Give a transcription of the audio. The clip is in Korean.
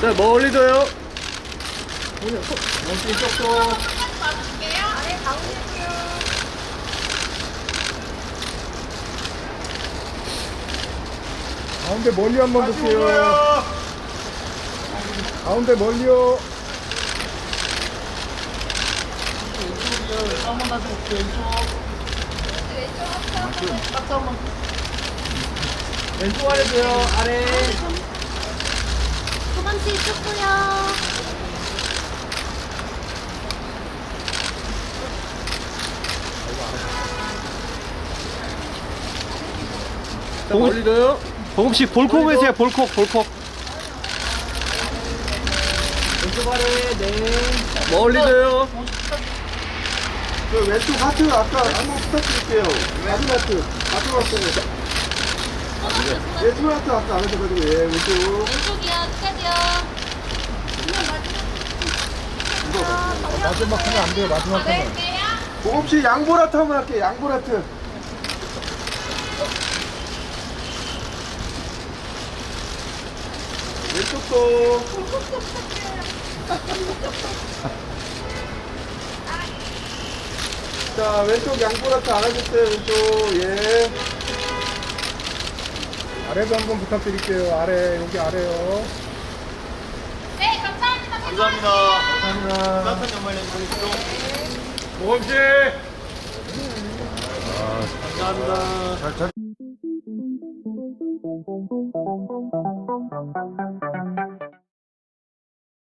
자, 멀리 둬요. 원숭이 쪽도. 봐줄게요. 안에 가보실게요. 가운데 멀리 한번 볼게요. 가운데 멀리요. 왼쪽이요. 한번 다시 볼게요. 왼쪽. 왼쪽 한번. 한번. 왼쪽 아래 둬요. 아래. 도망치 있었고요. 자, 멀리 둬요. 보급씨 볼콕 해세요 볼콕 볼콕 왼쪽 아래. 네. 멀리 둬요. 그 왼쪽 하트 아까 한번 부탁드릴게요. 마지막 하트. 마지막 하트. 하트 아까 안 하셔가지고 예 왼쪽. 왼쪽이요. 끝까지요. 마지막 하면 안 돼요. 마지막 하면. 네. 보급씨 양볼 하트 한번 할게요. 양볼 하트. 왼쪽도. 자, 왼쪽 양볼 하트 알아주세요. 왼쪽. 예. 아래도 한번 부탁드릴게요. 아래, 여기 아래요. 네, 감사합니다. 감사합니다. 감사합니다. 따뜻한 연말 내주십시오. 모험 씨. 감사합니다. 잘, 잘.